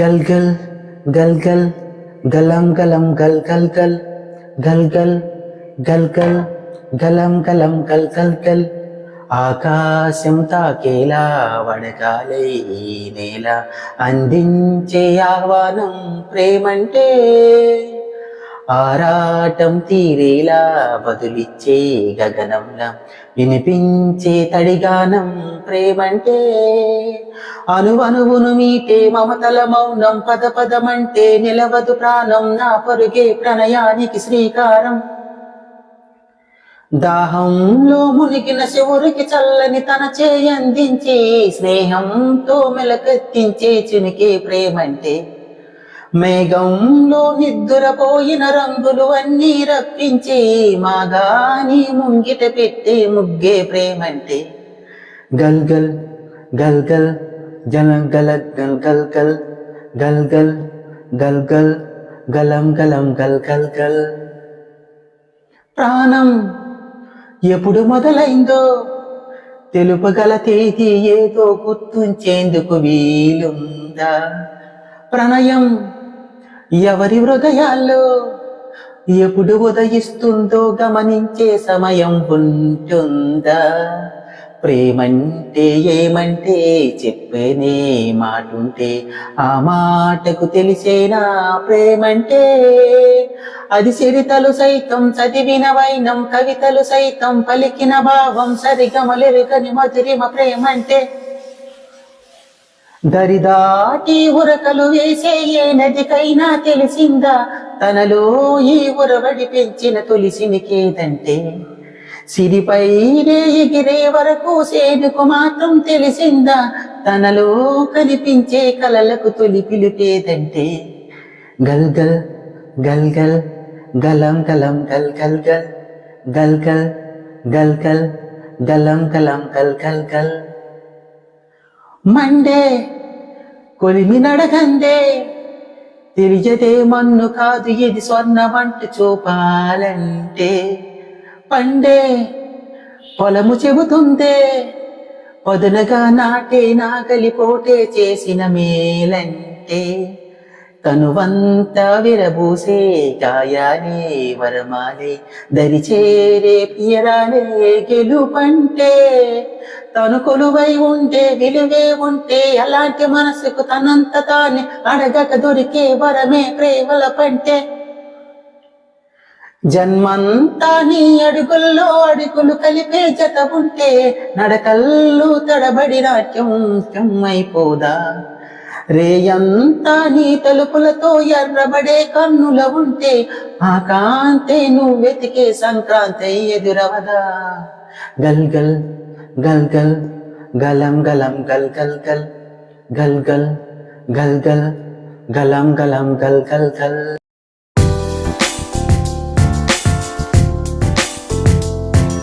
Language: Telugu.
గల్ గల్ గల్ గల్ గలం గలం గల్ గల్ గల్ గల్ గల్ గల్ గల్ గలం గలం గల్ గల్ గల్. ఆకాశం తాకేలా వడగాలై నేల అందించే ఆహ్వానం ప్రేమంటే ఆరాటం తీరేలా బదులిచ్చే గగనంలా వినిపించే తడిగానం ప్రేమంటే అనువనువును మీటే మమతల మౌనం పద పదమంటే నిలవదు ప్రాణం నా పరుగే ప్రణయానికి శ్రీకారం. దాహంలో మునిగిన శివురికి చల్లని తన చేయందించి స్నేహంతో మెలకెత్తించే చినికే ప్రేమంటే మేఘంలో నిద్దురపోయిన రంగులు అన్నీ రప్పించి మాగాని ముంగిట పెట్టి ముగ్గే ప్రేమంటే. గల్ గల్ గల్ గల్ జల గల గల్ గల్ గల్ గల్ గల్ గల్ గల్ గలం గలం గల్ గల్ గల్. ప్రాణం ఎప్పుడు మొదలైందో తెలుపగల తేదీ ఏదో గుర్తుంచేందుకు వీలుందా? ప్రణయం ఎవరి హృదయాల్లో ఎప్పుడు ఉదయిస్తుందో గమనించే సమయం ఉంటుందా? ప్రేమంటే ఏమంటే చెప్పేనే మాటుంటే ఆ మాటకు తెలిసేనా ప్రేమంటే. అది సిరితలు సైతం చదివిన వైనం కవితలు సైతం పలికిన భావం సరిగమలెరుగని మధురిమ ప్రేమంటే. దరిదాటి ఉరకలు వేసే ఏ నదికైనా తెలిసిందా? తనలో ఈ ఉరవడి పెంచిన తొలిసినికేదంటే సిరిపైనే ఎగిరే వరకు సేనుకు మాత్రం తెలిసిందా? తనలో కనిపించే కలలకు తొలి పిలిపేదంటే గల్ గల్ గల్ గల్ గలం గలం గల్ గల్ గల్ గల్ గల్ గల్ గల్ గలం గలం గల్ గల్ గల్. మండే కొలిమి నడకందే. తెలియదే మన్ను కాదు ఇది స్వర్ణమంటు చూపాలంటే. పండే పొలము చెబుతుందే పొదనగా నాటే నాగలి పోటే చేసిన మేలంటే. తనువంత విరబూసే కాయాలే వరమాలే దరిచేరే పియరాలే గెలుపంటే. తను కొలువై ఉంటే విలువే ఉంటే అలాంటి మనసుకు తనంత తానే అడగక దొరికే వరమే ప్రేమల పంటే జన్మంతా నీ అడుగుల్లో అడుగులు కలిపే జత ఉంటే నడకల్లు తడబడి నాట్యం అయిపోదా రేయంతా నీ తలుపులతో ఎర్రబడే కన్నుల ఉంటే ఆ కాంతే నువ్వు వెతికే సంక్రాంతి ఎదురవదా? గల్ గల్ గల్ గల్ గలం గలం గల్ గల్ గల్ గల్ గల్ గల్ గల్ గలం గలం గల్ గల్ గల్.